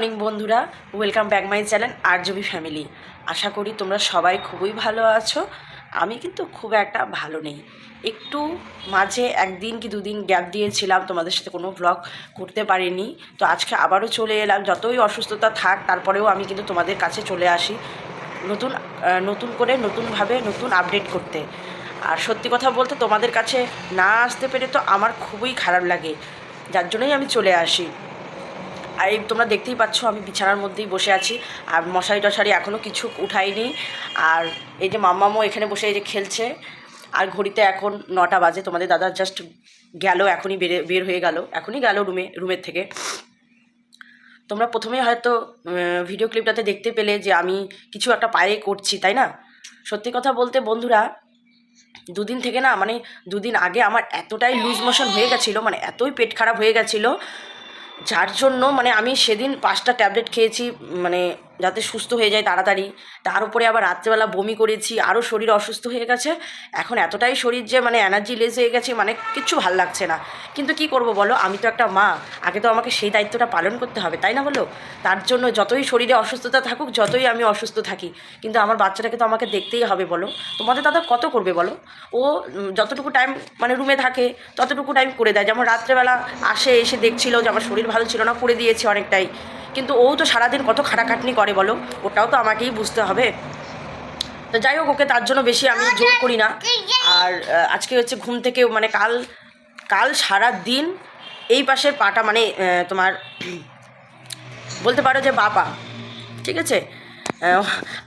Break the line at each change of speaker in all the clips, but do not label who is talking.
Morning বন্ধুরা। Welcome back my channel RJB family আশা করি তোমরা সবাই খুবই ভালো আছো। আমি কিন্তু খুব একটা ভালো নেই। একটু মাঝে একদিন কি দুদিন গ্যাপ দিয়েছিলাম, তোমাদের সাথে কোনো ব্লগ করতে পারিনি। তো আজকে আবারও চলে এলাম, যতই অসুস্থতা থাক, তারপরেও আমি কিন্তু তোমাদের কাছে চলে আসি। নতুন নতুন করে, নতুনভাবে, নতুন আপডেট করতে। আর সত্যি কথা বলতে তোমাদের কাছে না আসতে পেরে তো আমার খুবই খারাপ লাগে। যার জন্যই আমি চলে আসি। আর এই তোমরা দেখতেই পাচ্ছ, আমি বিছানার মধ্যেই বসে আছি। আর মশারি টশারি এখনও কিছু উঠাইনি। আর এই যে মাম্মামও এখানে বসে এই যে খেলছে। আর ঘড়িতে এখন নটা বাজে। তোমাদের দাদা জাস্ট গেল, এখনই বেরে বের হয়ে গেল। এখনই গেল রুমে, রুমের থেকে। তোমরা প্রথমে হয়তো ভিডিও ক্লিপটাতে দেখতে পেলে যে আমি কিছু একটা পায়ে করছি, তাই না? সত্যি কথা বলতে বন্ধুরা, দুদিন থেকে না মানে দুদিন আগে আমার এতটাই লুজ মোশন হয়ে গেছিল মানে এতই পেট খারাপ হয়ে গেছিল যার জন্য মানে আমি সেদিন পাঁচটা ট্যাবলেট খেয়েছি মানে যাতে সুস্থ হয়ে যায় তাড়াতাড়ি। তার উপরে আবার রাত্রেবেলা বমি করেছি আরও শরীর অসুস্থ হয়ে গেছে। এখন এতটাই শরীর যে মানে এনার্জি লেস হয়ে গেছে মানে কিচ্ছু ভালো লাগছে না। কিন্তু কি করব বলো? আমি তো একটা মা, আগে তো আমাকে সেই দায়িত্বটা পালন করতে হবে, তাই না বলো? তার জন্য যতই শরীরে অসুস্থতা থাকুক, যতই আমি অসুস্থ থাকি, কিন্তু আমার বাচ্চাটাকে তো আমাকে দেখতেই হবে বলো? তোমাদের দাদা কত করবে বলো? ও যতটুকু টাইম মানে রুমে থাকে, ততটুকু টাইম করে দেয়। যেমন রাত্রেবেলা আসে, এসে দেখছিল যে আমার শরীর ভালো ছিল না, করে দিয়েছি অনেকটাই। কিন্তু ও তো সারাদিন কত খাটাখাটনি করে বলো? ওটাও তো আমাকেই বুঝতে হবে। তো যাই হোক, ওকে তার জন্য বেশি আমি জোর করি না। আর আজকে হচ্ছে ঘুম থেকে মানে কাল কাল সারা দিন এই পাশের পাটা মানে তোমার বলতে পারো যে বাপা, ঠিক আছে?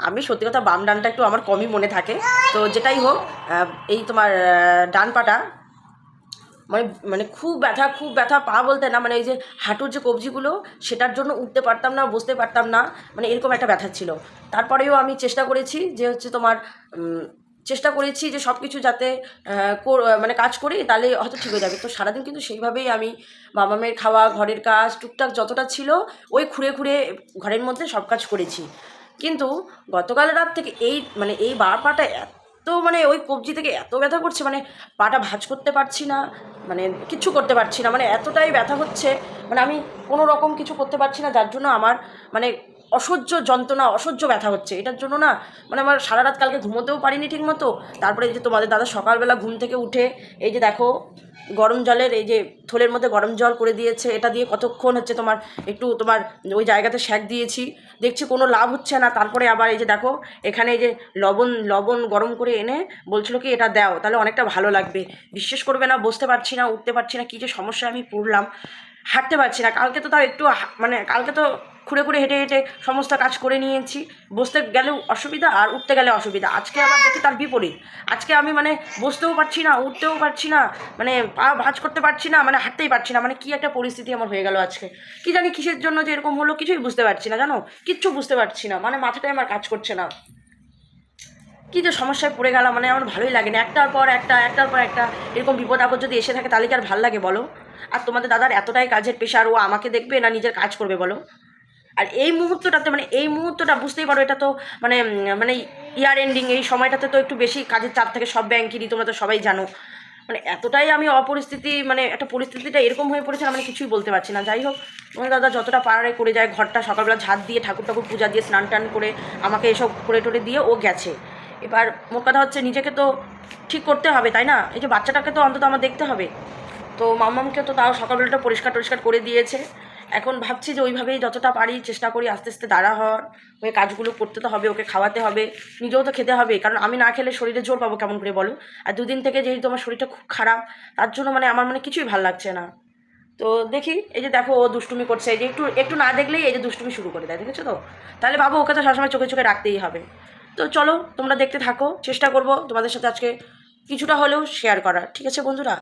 আমি সত্যি কথা বাম ডানটা একটু আমার কমই মনে থাকে। তো যেটাই হোক এই তোমার ডান পাটা মানে মানে খুব ব্যথা খুব ব্যথা পা বলতে না মানে এই যে হাঁটুর যে কবজিগুলো, সেটার জন্য উঠতে পারতাম না, বসতে পারতাম না মানে এরকম একটা ব্যথা ছিল। তারপরেও আমি চেষ্টা করেছি যে হচ্ছে তোমার চেষ্টা করেছি যে সব কিছু যাতে মানে কাজ করি, তাহলে হয়তো ঠিক হয়ে যাবে। তো সারাদিন কিন্তু সেইভাবেই আমি বাবা মায়ের খাওয়া, ঘরের কাজ, টুকটাক যতটা ছিল, ওই খুঁড়ে খুঁড়ে ঘরের মধ্যে সব কাজ করেছি। কিন্তু গতকাল রাত থেকে এই মানে এই বার পাটা এত মানে ওই কবজি থেকে এত ব্যথা করছে মানে পাটা ভাজ করতে পারছি না মানে কিছু করতে পারছি না মানে এতটাই ব্যথা হচ্ছে মানে আমি কোনো রকম কিছু করতে পারছি না, যার জন্য আমার মানে অসহ্য যন্ত্রণা, অসহ্য ব্যথা হচ্ছে। এটার জন্য না মানে আমার সারা রাত কালকে ঘুমোতেও পারিনি ঠিক মতো তারপরে এই যে তোমাদের দাদা সকালবেলা ঘুম থেকে উঠে, এই যে দেখো, গরম জলের এই যে থলের মধ্যে গরম জল করে দিয়েছে, এটা দিয়ে কতক্ষণ হচ্ছে তোমার একটু তোমার ওই জায়গাতে শ্যাক দিয়েছি। দেখছি কোনো লাভ হচ্ছে না, তারপরে আবার এই যে দেখো, এখানে এই যে লবণ লবণ গরম করে এনে বলছিল কি, এটা দাও, তাহলে অনেকটা ভালো লাগবে। বিশ্বাস করবে না, বসতে পারছি না, উঠতে পারছি না, কী যে সমস্যা আমি পড়লাম। হাঁটতে পারছি না, কালকে তো তাও একটু মানে কালকে তো খুঁড়ে খুঁড়ে হেঁটে হেঁটে সমস্ত কাজ করে নিয়েছি। বসতে গেলেও অসুবিধা আর উঠতে গেলে অসুবিধা। আজকে আবার দেখি তার বিপরীত। আজকে আমি মানে বসতেও পারছি না, উঠতেও পারছি না মানে পা ভাঁজ করতে পারছি না মানে হাঁটতেই পারছি না। মানে কি একটা পরিস্থিতি আমার হয়ে গেল আজকে। কি জানি কিসের জন্য যে এরকম হলো কিছুই বুঝতে পারছি না, জানো? কিচ্ছু বুঝতে পারছি না। মানে মাথাটাই আমার কাজ করছে না। কি যে সমস্যায় পড়ে গেলাম মানে আমার ভালোই লাগে না। একটার পর একটা, একটার পর একটা এরকম বিপদ আপদ যদি এসে থাকে, তাহলে কি আর ভালো লাগে বলো? আর তোমাদের দাদার এতটাই কাজের পেশার, ও আমাকে দেখবে না নিজের কাজ করবে বলো? আর এই মুহূর্তটাতে মানে এই মুহূর্তটা বুঝতেই পারো, এটা তো মানে মানে ইয়ার এন্ডিং এই সময়টাতে তো একটু বেশি কাজের চাপ থাকে, সব ব্যাংকেরই তোমরা তো সবাই জানো। মানে এতটাই আমি অপরিস্থিতি মানে একটা পরিস্থিতিটা এরকম হয়ে পড়েছে মানে কিছুই বলতে পারছি না। যাই হোক, তোমার দাদা যতটা পারে করে যায়, ঘরটা সকালবেলা ঝাঁট দিয়ে ঠাকুর ঠাকুর পূজা দিয়ে, স্নান টান করে আমাকে এসব করে টোরে দিয়ে ও গেছে। এবার মোট কথা হচ্ছে, নিজেকে তো ঠিক করতে হবে, তাই না? এই যে বাচ্চাটাকে তো অন্তত আমার দেখতে হবে। তো মামামকে তো তাও সকালবেলাটা পরিষ্কার টরিষ্কার করে দিয়েছে। এখন ভাবছি যে ওইভাবেই যতটা পারি চেষ্টা করি আস্তে আস্তে দাঁড়া হওয়ার হয়ে কাজগুলো করতে তো হবে, ওকে খাওয়াতে হবে, নিজেও তো খেতে হবে, কারণ আমি না খেলে শরীরে জোর পাবো কেমন করে বলো? আর দুদিন থেকে যেহেতু আমার শরীরটা খুব খারাপ, তার জন্য মানে আমার মানে কিছুই ভালো লাগছে না। তো দেখি, এই যে দেখো ও দুষ্টুমি করছে, এই যে একটু একটু না দেখলেই এই যে দুষ্টুমি শুরু করে দেয়, দেখেছ তো? তাহলে বাবু ওকে তো সবসময় চোখে চোখে রাখতেই হবে। তো চলো তোমরা দেখতে থাকো, চেষ্টা করব তোমাদের সাথে আজকে কিছুটা হলেও শেয়ার করার, ঠিক আছে বন্ধুরা?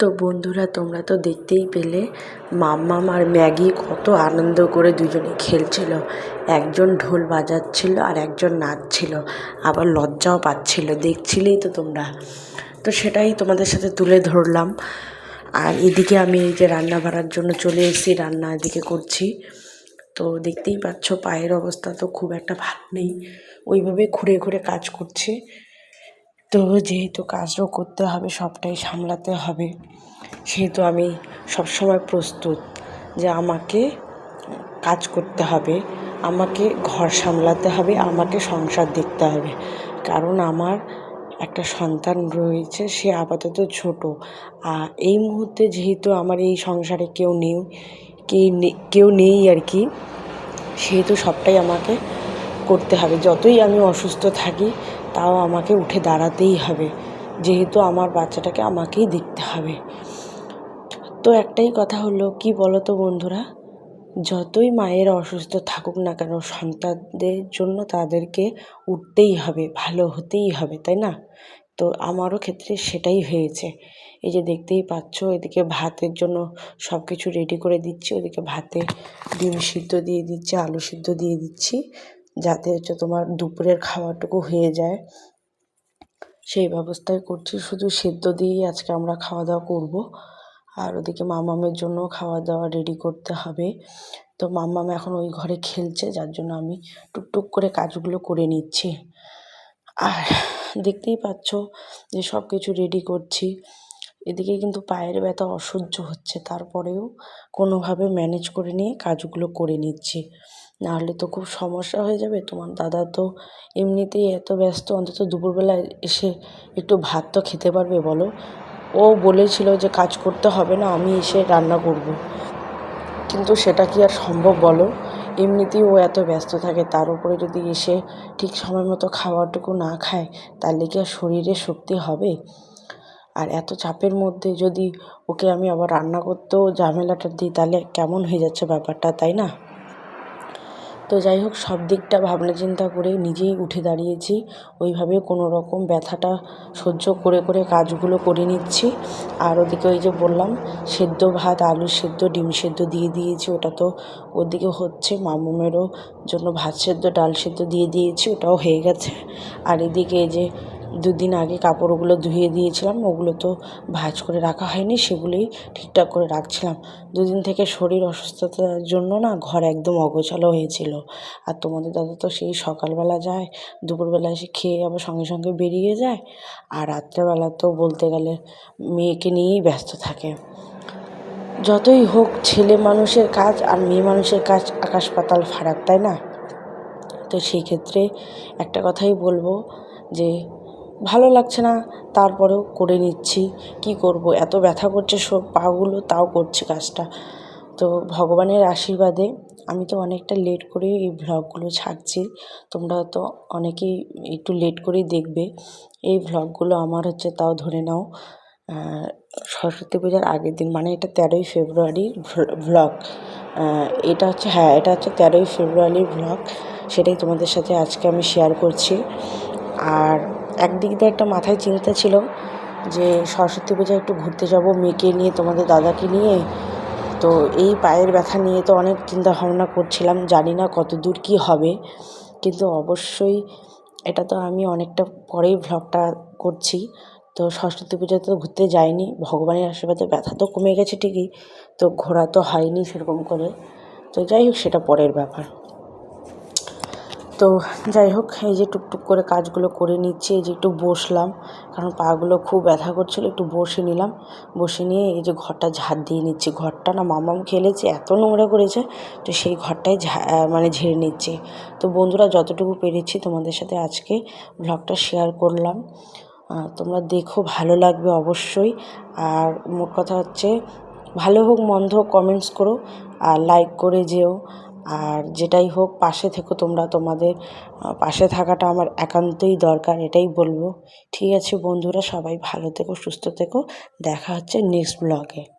তোমরা তো দেখতেই পেলে, মাম্মাম আর ম্যাগি কত আনন্দ করে দুজনে খেলছিল। একজন ঢোল বাজাচ্ছিল আর একজন নাচছিল, আবার লজ্জাও পাচ্ছিল, দেখছিলেই তো তোমরা। তো সেটাই তোমাদের সাথে তুলে ধরলাম। আর এদিকে আমি এই যে রান্না বাড়ার জন্য চলে এসেছি, রান্না এদিকে করছি। তো দেখতেই পাচ্ছ, পায়ের অবস্থা তো খুব একটা ভালো নেই। ওইভাবে ঘুরে ঘুরে কাজ করছি। তো যেহেতু কাজও করতে হবে, সবটাই সামলাতে হবে, সেহেতু আমি সবসময় প্রস্তুত যে আমাকে কাজ করতে হবে, আমাকে ঘর সামলাতে হবে, আমাকে সংসার দেখতে হবে। কারণ আমার একটা সন্তান রয়েছে, সে আপাতত ছোট। আর এই মুহূর্তে যেহেতু আমার এই সংসারে কেউ নেই, কে কেউ নেই আর কি, সেহেতু সবটাই আমাকে করতে হবে। যতই আমি অসুস্থ থাকি তাও আমাকে উঠে দাঁড়াতেই হবে। যেহেতু আমার বাচ্চাটাকে আমাকেই দেখতে হবে। তো একটাই কথা হলো, কি বলো তো বন্ধুরা? যতই মায়ের অসুস্থ থাকুক না কেন, সন্তানদের জন্য তাদেরকে উঠতেই হবে, ভালো হতেই হবে, তাই না? তো আমারও ক্ষেত্রে সেটাই হয়েছে। এই যে দেখতেই পাচ্ছ, এদিকে ভাতের জন্য সব কিছু রেডি করে দিচ্ছি, ওদিকে ভাতে ডিম সিদ্ধ দিয়ে দিচ্ছি, আলু সিদ্ধ দিয়ে দিচ্ছি। যাতে হচ্ছে তোমার দুপুরের খাওয়াটুকু হয়ে যায়। সেই ব্যবস্থাই করছি। শুধু সেদ্ধ দিয়েই আজকে আমরা খাওয়া দাওয়া করব। আর ওদিকে মামামের জন্য খাওয়া দাওয়া রেডি করতে হবে। তো মাম্মাম এখন ওই ঘরে খেলছে, যার জন্য আমি টুকটুক করে কাজগুলো করে নিচ্ছি। আর দেখতেই পাচ্ছ যে সব কিছু রেডি করছি। এদিকে কিন্তু পায়ের ব্যথা অসহ্য হচ্ছে। তারপরেও কোনোভাবে ম্যানেজ করে নিয়ে কাজগুলো করে নিচ্ছি। নাহলে তো খুব সমস্যা হয়ে যাবে। তোমার দাদা তো এমনিতেই এত ব্যস্ত, অন্তত দুপুরবেলায় এসে একটু ভাত তো খেতে পারবে, বলো? ও বলেছিল যে কাজ করতে হবে না, আমি এসে রান্না করব। কিন্তু সেটা কি আর সম্ভব, বলো? এমনিতেই ও এত ব্যস্ত থাকে, তার উপরে যদি এসে ঠিক সময় মতো খাওয়াটুকু না খায়, তাহলে কি আর শরীরে শক্তি হবে? আর এত চাপের মধ্যে যদি ওকে আমি আবার রান্না করতেও ঝামেলাটা দিই, তাহলে কেমন হয়ে যাচ্ছে ব্যাপারটা, তাই না? তো যাই হোক, সব দিকটা ভাবনা চিন্তা করে নিজেই উঠে দাঁড়িয়েছি। ওইভাবে কোনো রকম ব্যথাটা সহ্য করে করে কাজগুলো করে নিচ্ছি। আর ওদিকে ওই যে বললাম, সেদ্ধ ভাত আলু সেদ্ধ, ডিম সেদ্ধ দিয়ে দিয়েছি। ওটা তো ওদিকে হচ্ছে মামুমেরও জন্য ভাত সেদ্ধ, ডাল সেদ্ধ দিয়ে দিয়েছি, ওটাও হয়ে গেছে। আর এদিকে যে দুদিন আগে কাপড়গুলো ধুয়ে দিয়েছিলাম, ওগুলো তো ভাঁজ করে রাখা হয়নি, সেগুলোই ঠিকঠাক করে রাখছিলাম। দুদিন থেকে শরীর অসুস্থতার জন্য না ঘর একদম অগোছালো হয়েছিল। আর তোমাদের দাদা তো সেই সকালবেলা যায়, দুপুরবেলা এসে খেয়ে আবার সঙ্গে সঙ্গে বেরিয়ে যায়, আর রাত্রেবেলা তো বলতে গেলে মেয়েকে নিয়েই ব্যস্ত থাকে। যতই হোক ছেলে মানুষের কাজ আর মেয়ে মানুষের কাজ আকাশ পাতাল ফারাক, তাই না? তো সেই ক্ষেত্রে একটা কথাই বলব যে ভালো লাগছে না, তারপরেও করে নিচ্ছি। কী করব? এত ব্যথা করছে সব পাগুলো, তাও করছি কাজটা। তো ভগবানের আশীর্বাদে আমি তো অনেকটা লেট করেই এই ভ্লগগুলো ছাড়ছি। তোমরা তো অনেকেই একটু লেট করেই দেখবে। এই ভ্লগগুলো আমার হচ্ছে তাও ধরে নাও সরস্বতী পূজার আগের দিন মানে এটা তেরোই ফেব্রুয়ারির ভ্লগ এটা হচ্ছে হ্যাঁ এটা হচ্ছে তেরোই ফেব্রুয়ারির ভ্লগ সেটাই তোমাদের সাথে আজকে আমি শেয়ার করছি। আর একদিক দিয়ে একটা মাথায় চিন্তা ছিল যে সরস্বতী পূজায় একটু ঘুরতে যাব, মেয়েকে নিয়ে, তোমাদের দাদাকে নিয়ে। তো এই পায়ের ব্যথা নিয়ে তো অনেক চিন্তা ভাবনা করছিলাম, জানি না কত দূর কী হবে। কিন্তু অবশ্যই এটা তো আমি অনেকটা পরেই ভ্লগটা করছি। তো সরস্বতী পুজোতে তো ঘুরতে যাইনি, ভগবানের আশীর্বাদে ব্যথা তো কমে গেছে ঠিকই, তো ঘোরা তো হয়নি সেরকম করে। তো যাই হোক, সেটা পরের ব্যাপার। তো যাই হোক, এই যে টুকটুক করে কাজগুলো করে নিচ্ছি, এই যে একটু বসলাম, কারণ পাগুলো খুব ব্যথা করছিল, একটু বসে নিলাম। বসে নিয়ে এই যে ঘরটা ঝাড় দিয়ে নিচ্ছি। ঘরটা না মামাম খেলেছে, এত নোংরা করেছে, তো সেই ঘরটাই মানে ঝেড়ে নিচ্ছি। তো বন্ধুরা, যতটুকু পেরেছি তোমাদের সাথে আজকে ব্লগটা শেয়ার করলাম। তোমরা দেখো, ভালো লাগবে অবশ্যই। আর মোট কথা হচ্ছে, ভালো হোক, মন্দ হোক কমেন্টস করো, আর লাইক করে যেও। আর যেটাই হোক, পাশে থেকো তোমরা, তোমাদের পাশে থাকাটা আমার একান্তই দরকার, এটাই বলব। ঠিক আছে বন্ধুরা, সবাই ভালো থেকো, সুস্থ থেকো। দেখা হচ্ছে নেক্সট ব্লগে